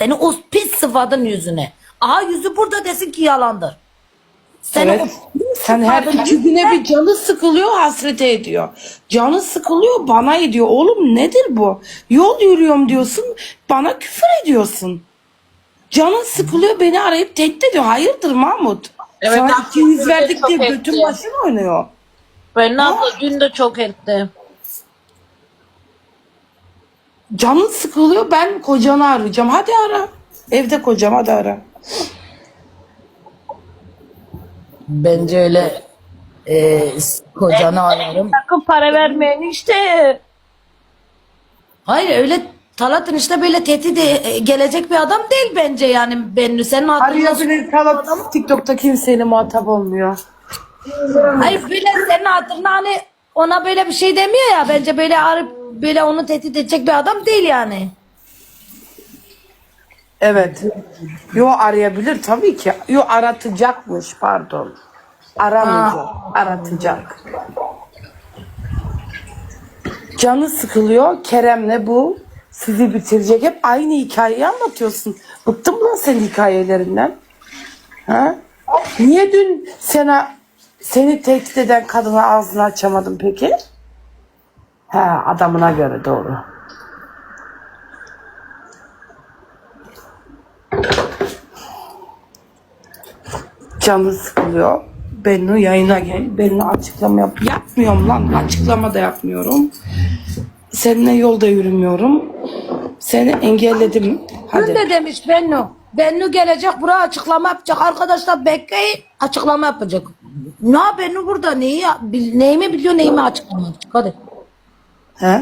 Seni o pis sıfatın yüzüne. Aha yüzü burada desin ki yalandır. Seni Evet. o Sen her iki güne bir canı sıkılıyor hasrete ediyor. Canı sıkılıyor bana ediyor. Oğlum nedir bu? Yol yürüyorum diyorsun bana küfür ediyorsun. Canın sıkılıyor beni arayıp tehdit ediyor. Hayırdır Mahmut? Evet, Sana ben 200 çok verdik diye götün başın oynuyor. Ben abla dün de çok etti. Canın sıkılıyor ben kocanı arayacağım. Hadi ara. Evde kocam hadi ara. Bence öyle e, kocanı ararım. Sakın para vermeyin işte. Hayır öyle Talat'ın işte böyle tehdit e, gelecek bir adam değil bence yani Bennu. Senin hatırına Arayabilir kalıp TikTok'ta kimseyle muhatap olmuyor. Hayır böyle senin hatırına hani ona böyle bir şey demiyor ya. Bence böyle arayıp böyle onu tehdit edecek bir adam değil yani. Evet. Yo arayabilir tabii ki. Yo aratacakmış pardon. Aramayacak. Aratacak. Canı sıkılıyor. Kerem'le bu sizi bitirecek. Hep aynı hikayeyi anlatıyorsun. Bıktım lan senin hikayelerinden. Ha? Niye dün sana seni tehdit eden kadına ağzını açamadın peki? Ha adamına göre doğru. canı sıkılıyor. Bennu yayına gel. Bennu açıklama yap. Yapmıyorum lan. Açıklama da yapmıyorum. Seninle yolda yürümüyorum. Seni engelledim. Dün Hadi. de demiş Bennu. Bennu gelecek buraya açıklama yapacak. Arkadaşlar bekleyin açıklama yapacak. Ne Bennu burada neyi neyimi biliyor neyimi açıklama yapacak. Hadi. He?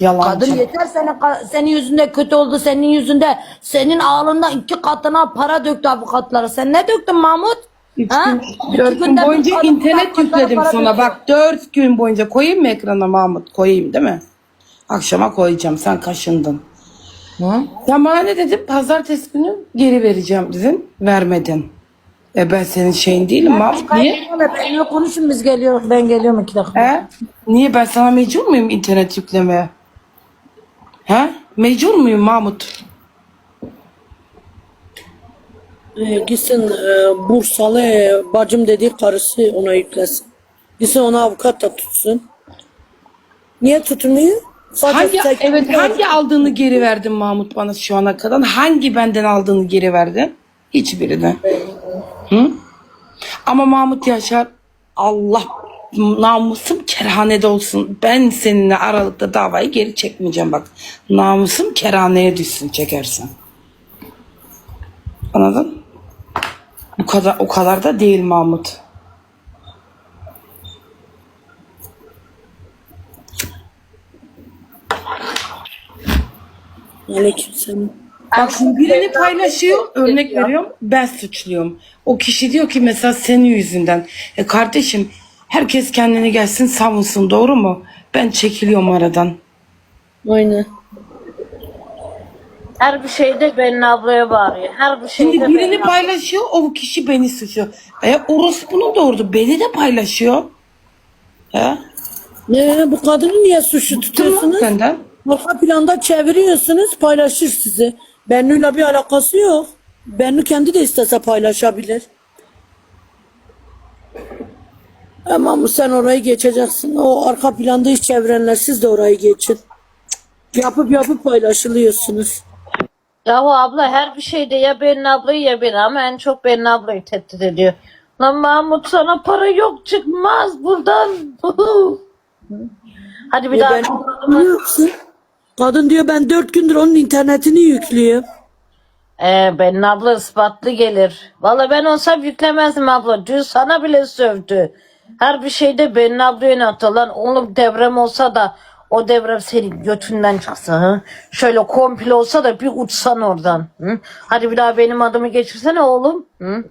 Yalancı. Kadın yeter senin, senin yüzünde kötü oldu senin yüzünde. Senin ağlından iki katına para döktü avukatlara. Sen ne döktün Mahmut? Üç Ha? gün, İki dört gün boyunca internet yükledim sana. döktü. Bak dört gün boyunca koyayım mı ekrana Mahmut? Koyayım değil mi? Akşama koyacağım. Sen kaşındın. Hı? Sen bana ne dedin? Pazartesi günü geri vereceğim dedin. Vermedin. E ben senin şeyin değilim Mahmut. Niye? Benimle konuşun biz geliyoruz. Ben geliyorum iki dakika. He? Niye ben sana mecbur muyum internet yüklemeye? He? Mecbur muyum Mahmut? Ee, gitsin e, Bursalı e, bacım dediği karısı ona yüklesin. Gitsin ona avukat da tutsun. Niye tutmuyor? Sadece Hangi tek- evet hangi aldığını geri verdin Mahmut bana şu ana kadar? Hangi benden aldığını geri verdin? Hiçbirini. Hı? Ama Mahmut Yaşar Allah namusum kerhanede olsun. Ben seninle aralıkta davayı geri çekmeyeceğim bak. Namusum kerhaneye düşsün çekersen. Anladın? Bu kadar o kadar da değil Mahmut. Aleykümselam. Bak şimdi birini paylaşıyor, örnek veriyorum, ben suçluyum. O kişi diyor ki mesela senin yüzünden. E kardeşim herkes kendini gelsin savunsun doğru mu? Ben çekiliyorum aradan. Aynen. Her bir şeyde benim ablaya bağırıyor. Her bir şeyde Şimdi birini paylaşıyor, o kişi beni suçluyor. E orospunun doğurdu, beni de paylaşıyor. He? Ne bu kadını niye suçlu tutuyorsunuz? Senden. Arka planda çeviriyorsunuz paylaşır sizi. Bennu'yla bir alakası yok. Bennu kendi de istese paylaşabilir. Ama sen orayı geçeceksin. O arka planda hiç çevirenler siz de orayı geçin. Yapıp yapıp paylaşılıyorsunuz. Yahu abla her bir şeyde ya benim ablayı ya beni ama en çok benim ablayı tehdit ediyor. Lan Mahmut sana para yok çıkmaz buradan. Hadi bir Ya daha. ben? Kadın diyor ben dört gündür onun internetini yüklüyor. Ee, benim abla ispatlı gelir. Valla ben olsam yüklemezdim abla. Dün sana bile sövdü. Her bir şeyde benim ablaya yöneltti. Lan oğlum deprem olsa da o deprem senin götünden çıksa. Hı? Şöyle komple olsa da bir uçsan oradan. Hı? Hadi bir daha benim adımı geçirsene oğlum. Hı?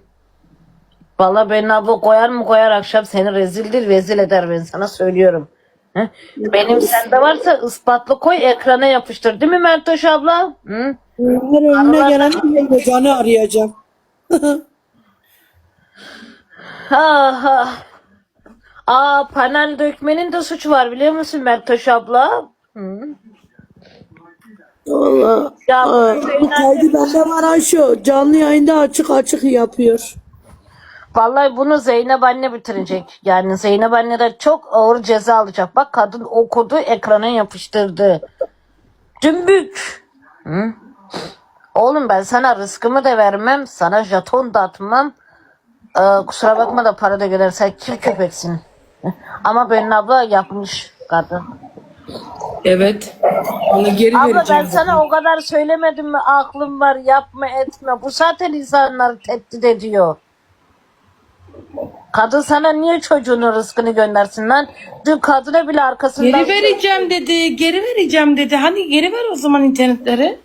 Valla benim abla koyar mı koyar akşam seni rezildir rezil eder ben sana söylüyorum. Hı? Benim sende varsa ispatlı koy ekrana yapıştır değil mi Mertoş abla? Hı? Her önüne gelen bir canı arayacağım. Ah, ah. Aa panel dökmenin de suçu var biliyor musun Mertoş abla? Hı. Valla. Ya bu kaydı bende var Ayşe. Canlı yayında açık açık yapıyor. Vallahi bunu Zeynep anne bitirecek. Yani Zeynep anne de çok ağır ceza alacak. Bak kadın okudu ekrana yapıştırdı. Dümbük. Hı? Oğlum ben sana rızkımı da vermem. Sana jeton da atmam. Ee, kusura bakma da para da gidersen kir köpeksin. Ama benim abla yapmış kadın. Evet. Onu geri Abla vereceğim. ben sana o kadar söylemedim mi aklım var yapma etme. Bu zaten insanları tehdit ediyor. Kadın sana niye çocuğunun rızkını göndersin lan? Dün kadına bile arkasından... Geri vereceğim dedi. Geri vereceğim dedi. Hani geri ver o zaman internetleri.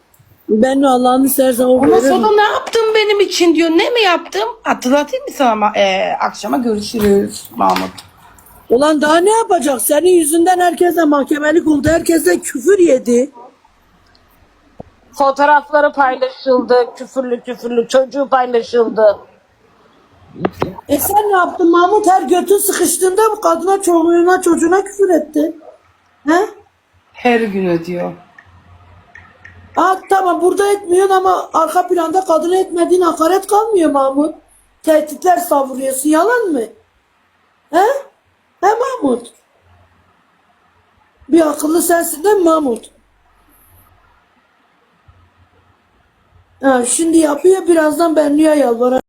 Ben Allah'ını seversen o Ondan veririm. sonra ne yaptın benim için diyor. Ne mi yaptım? Hatırlatayım mı sana? ama, e, akşama görüşürüz Mahmut. Ulan daha ne yapacak? Senin yüzünden herkese mahkemelik oldu. Herkese küfür yedi. Fotoğrafları paylaşıldı. Küfürlü küfürlü çocuğu paylaşıldı. E sen ne yaptın Mahmut? Her götün sıkıştığında bu kadına çocuğuna çocuğuna küfür etti. He? Her gün ödüyor. Aa, tamam burada etmiyorsun ama arka planda kadına etmediğin hakaret kalmıyor Mahmut. Tehditler savuruyorsun. Yalan mı? He? He Mahmut? Bir akıllı sensin değil mi Mahmut? Ha, şimdi yapıyor birazdan Benli'ye yalvarar.